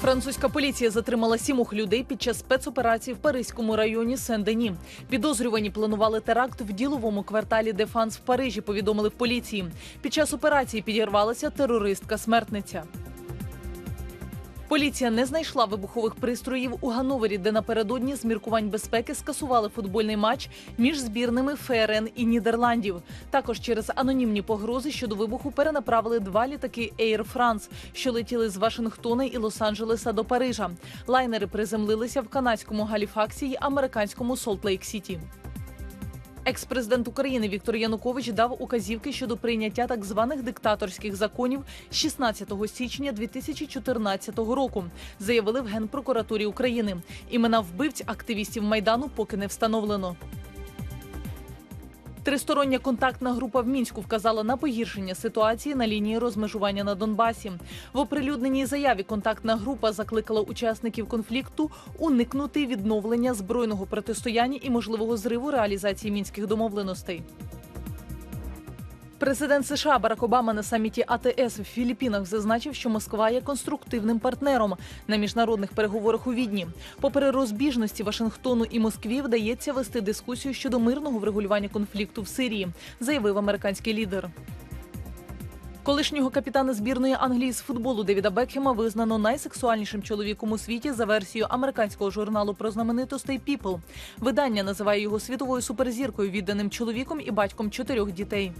Французька поліція затримала сімох людей під час спецоперації в Паризькому районі Сен-Дені. Підозрювані планували теракт в діловому кварталі Дефанс в Парижі. Повідомили в поліції. Під час операції підірвалася терористка-смертниця. Поліція не знайшла вибухових пристроїв у Гановері, де напередодні з міркувань безпеки скасували футбольний матч між збірними ФРН і Нідерландів. Також через анонімні погрози щодо вибуху перенаправили два літаки Air France, що летіли з Вашингтона і Лос-Анджелеса до Парижа. Лайнери приземлилися в канадському Галіфаксі й американському Солт-Лейк-Сіті. Екс-президент України Віктор Янукович дав указівки щодо прийняття так званих диктаторських законів 16 січня 2014 року. Заявили в Генпрокуратурі України. Імена вбивць активістів майдану поки не встановлено. Тристороння контактна група в мінську вказала на погіршення ситуації на лінії розмежування на Донбасі. В оприлюдненій заяві контактна група закликала учасників конфлікту уникнути відновлення збройного протистояння і можливого зриву реалізації мінських домовленостей. Президент США Барак Обама на саміті АТС в Філіппінах зазначив, що Москва є конструктивним партнером на міжнародних переговорах у Відні. Попри розбіжності Вашингтону і Москві, вдається вести дискусію щодо мирного врегулювання конфлікту в Сирії, заявив американський лідер. Колишнього капітана збірної Англії з футболу Девіда Бекхема визнано найсексуальнішим чоловіком у світі за версією американського журналу про знаменитостей People. Видання називає його світовою суперзіркою, відданим чоловіком і батьком чотирьох дітей.